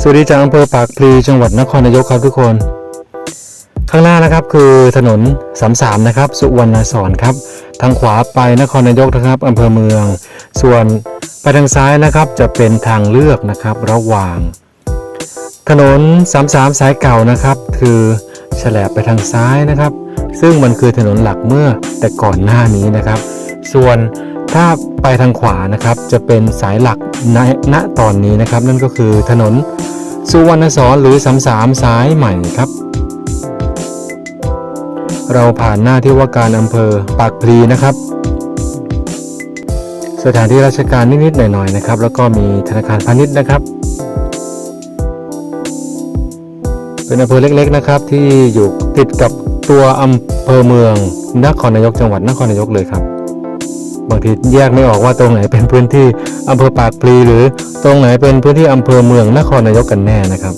สวัสดีจากอำเภอปากพลีจังหวัดนครนายกครับทุกคน ข้างหน้านะครับคือถนนสามสามนะครับ สุวรรณสอนครับ ทางขวาไปนครนายกนะครับอำเภอเมือง ส่วนไปทางซ้ายนะครับจะเป็นทางเลือกนะครับระหว่าง ถนนสามสามสายเก่านะครับ คือแฉลบไปทางซ้ายนะครับ ซึ่งมันคือถนนหลักเมื่อแต่ก่อนหน้านี้นะครับ ส่วน ถ้าไปทางขวานะครับจะเป็นสายหลักณณตอนนี้นะครับ นั่นก็คือถนนสุวรรณสอนหรือสามสามสายใหม่ครับ เราผ่านหน้าที่ว่าการอำเภอปากพลีนะครับ สถานที่ราชการนิดๆหน่อยๆนะครับ แล้วก็มีธนาคารพาณิชย์นะครับ เป็นอำเภอเล็กๆนะครับ ที่อยู่ติดกับตัวอำเภอเมืองนครนายกจังหวัดนครนายกเลยครับ บางทีแยกไม่ออกว่าตรงไหนเป็นพื้นที่อำเภอปากพลีหรือตรงไหนเป็นพื้นที่อำเภอเมืองนครนายกกันแน่นะครับ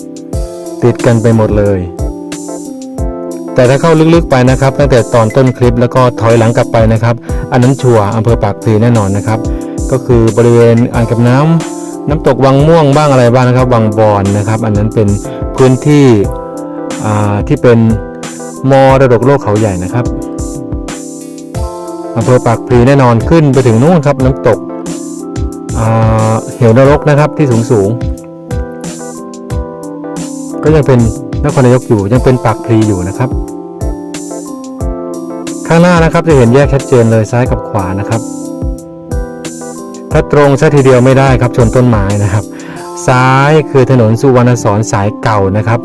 ติดกันไปหมดเลย แต่ถ้าเข้าลึกๆไปนะครับ ตั้งแต่ตอนต้นคลิปแล้วก็ถอยหลังกลับไปนะครับ อันนั้นชัวร์อำเภอปากพลีแน่นอนนะครับ ก็คือบริเวณอ่างเกับน้ำน้ำตกวังม่วงบ้างอะไรบ้างนะครับวังบอนนะครับ อันนั้นเป็นพื้นที่ที่เป็นมรดกโลกเขาใหญ่นะครับ อำเภอปากพลีแน่นอนขึ้นไปถึงนู่นครับน้ำตกเหวนรกนะครับที่สูงสูงก็ยังเป็นนครนายกอยู่ยังเป็นปากพลีอยู่นะครับ ข้างหน้านะครับจะเห็นแยกชัดเจนเลยซ้ายกับขวานะครับ ถ้าตรงซะทีเดียวไม่ได้ครับชนต้นไม้นะครับ ซ้ายคือถนนสุวรรณสอนสายเก่านะครับ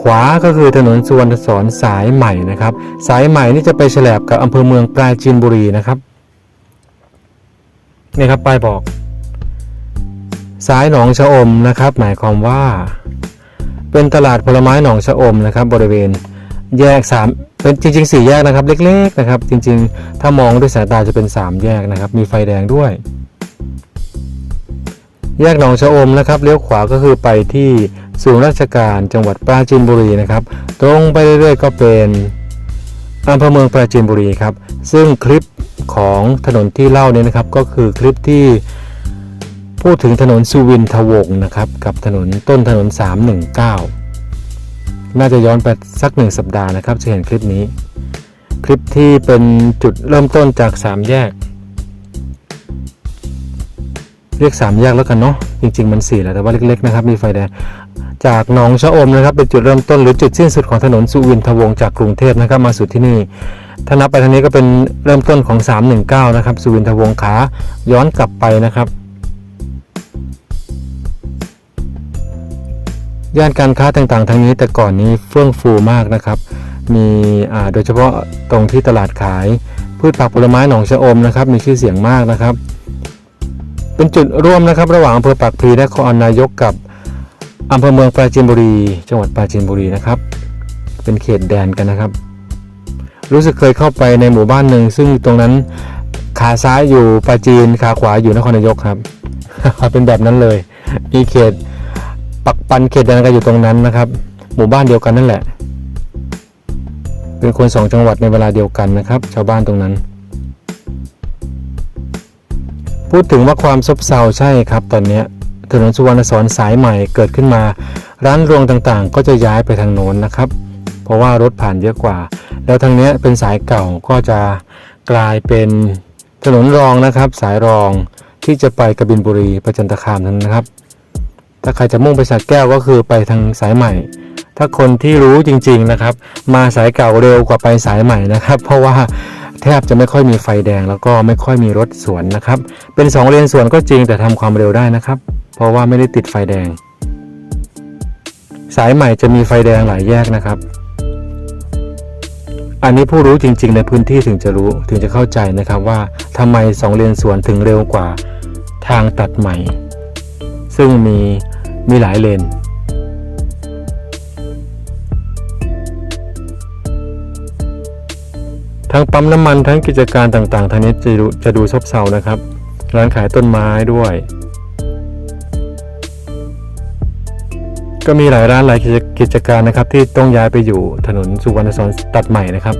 ขวาก็คือถนนสุวรรณสอนสายใหม่นะครับ สายใหม่นี่จะไปแฉลบกับอำเภอเมืองปราจีนบุรีนะครับนี่ครับป้ายบอก สายหนองชะอมนะครับ หมายความว่า เป็นตลาดผลไม้หนองชะอมนะครับ บริเวณแยกสามเป็นจริงๆสี่แยกนะครับ เล็กๆนะครับ จริงๆ ถ้ามองด้วยสายตาจะเป็นสามแยกนะครับ มีไฟแดงด้วย แยกหนองชะอมนะครับเลี้ยวขวาก็คือไปที่ ศูนย์ราชการจังหวัดปราจีนบุรีนะครับ ตรงไปเรื่อยๆ ก็เป็นอำเภอเมืองปราจีนบุรีครับ ซึ่งคลิปของถนนที่เล่าเนี่ยนะครับ ก็คือคลิปที่พูดถึงถนนสุวินทวงศ์นะครับ กับถนนต้นถนน 319 น่าจะย้อนไปสักหนึ่งสัปดาห์นะครับจะเห็นคลิปนี้ คลิปที่เป็นจุดเริ่มต้นจาก 3 แยก เรียก 3 แยกแล้วกันเนาะจริง ๆ มัน4แหละแต่ว่าเล็ก ๆ นะครับ มีไฟแดง จากหนองชะอมนะครับเป็นจุดเริ่มต้นหรือจุดสิ้นสุดของถนนสุวินทวงศ์จากกรุงเทพนะครับมาสุดที่นี่ถ้านับไปทางนี้ก็เป็นเริ่มต้นของ 319 นะครับสุวินทวงศ์ขาย้อนกลับไปนะครับย่านการค้าต่างๆทางนี้แต่ก่อนนี้เฟื่องฟูมากนะครับ มีโดยเฉพาะตรงที่ตลาดขาย พืชผักผลไม้หนองชะอมนะครับ มีชื่อเสียงมากนะครับ เป็นจุดร่วมนะครับ ระหว่างอำเภอปากพลีนครนายกกับ อำเภอเมืองปราจีนบุรี จังหวัดปราจีนบุรีนะครับ เป็นเขตแดนกันนะครับ รู้สึกเคยเข้าไปในหมู่บ้านหนึ่ง ซึ่งตรงนั้นขาซ้ายอยู่ปราจีนขาขวาอยู่นครนายกครับ เป็นแบบนั้นเลย มีเขตปักปันเขตแดนกันอยู่ตรงนั้นนะครับ หมู่บ้านเดียวกันนั่นแหละ เป็นคนสองจังหวัดในเวลาเดียวกันนะครับ ชาวบ้านตรงนั้น พูดถึงว่าความซบเซาใช่ครับตอนเนี้ย ถนนสุวรรณสอนสายใหม่เกิดขึ้นมา ร้านรวงต่างๆ ก็จะย้ายไปทางโน้นนะครับ เพราะว่ารถผ่านเยอะกว่า แล้วทางเนี้ยเป็นสายเก่าก็จะกลายเป็นถนนรองนะครับ สายรองที่จะไปกบินบุรีประจันตคามนั้นนะครับ ถ้าใครจะมุ่งไปสระแก้วก็คือไปทางสายใหม่ ถ้าคนที่รู้จริงๆนะครับ มาสายเก่าเร็วกว่าไปสายใหม่นะครับ เพราะว่าแทบจะไม่ค่อยมีไฟแดงแล้วก็ไม่ค่อยมีรถสวนนะครับ เป็นสองเลนสวนก็จริงแต่ทำความเร็วได้นะครับ เพราะว่าไม่ได้ติดไฟแดง สายใหม่จะมีไฟแดงหลายแยกนะครับ อันนี้ผู้รู้จริง ๆ ในพื้นที่ถึงจะรู้ถึงจะเข้าใจนะครับว่าทำไมสองเลนสวนถึงเร็วกว่าทางตัดใหม่ ซึ่งมีมีหลายเลนทั้งปั๊มน้ำมันทั้งกิจการต่างๆทางนี้จะดูจะดูซบเซานะครับ ร้านขายต้นไม้ด้วย ก็มีหลายร้านหลายกิจการนะครับ ที่ต้องย้ายไปอยู่ถนนสุวรรณสอนตัดใหม่นะครับ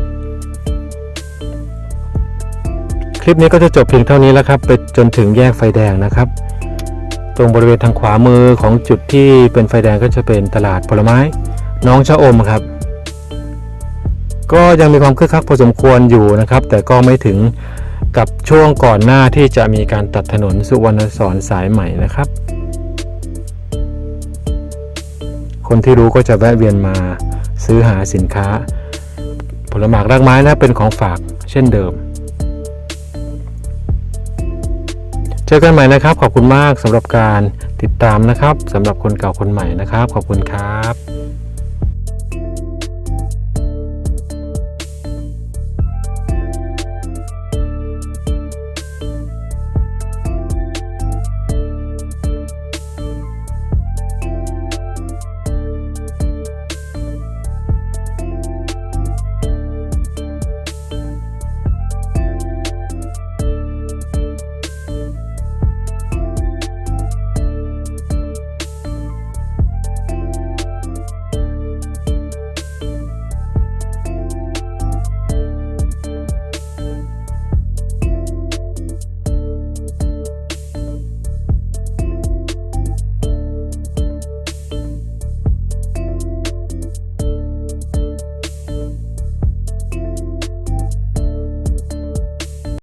คลิปนี้ก็จะจบเพียงเท่านี้แล้วครับ ไปจนถึงแยกไฟแดงนะครับ ตรงบริเวณทางขวามือของจุดที่เป็นไฟแดงก็จะเป็นตลาดผลไม้ น้องชะอมครับ ก็ยังมีความคึกคักพอสมควรอยู่นะครับ แต่ก็ไม่ถึงกับช่วงก่อนหน้าที่จะมีการตัดถนนสุวรรณสอนสายใหม่นะครับ คนที่รู้ก็จะแวะเวียนมาซื้อหาสินค้า ผลหมากรากไม้นะเป็นของฝากเช่นเดิม เจอกันใหม่นะครับ ขอบคุณมากสำหรับการติดตามนะครับสำหรับคนเก่าคนใหม่นะครับ ขอบคุณครับ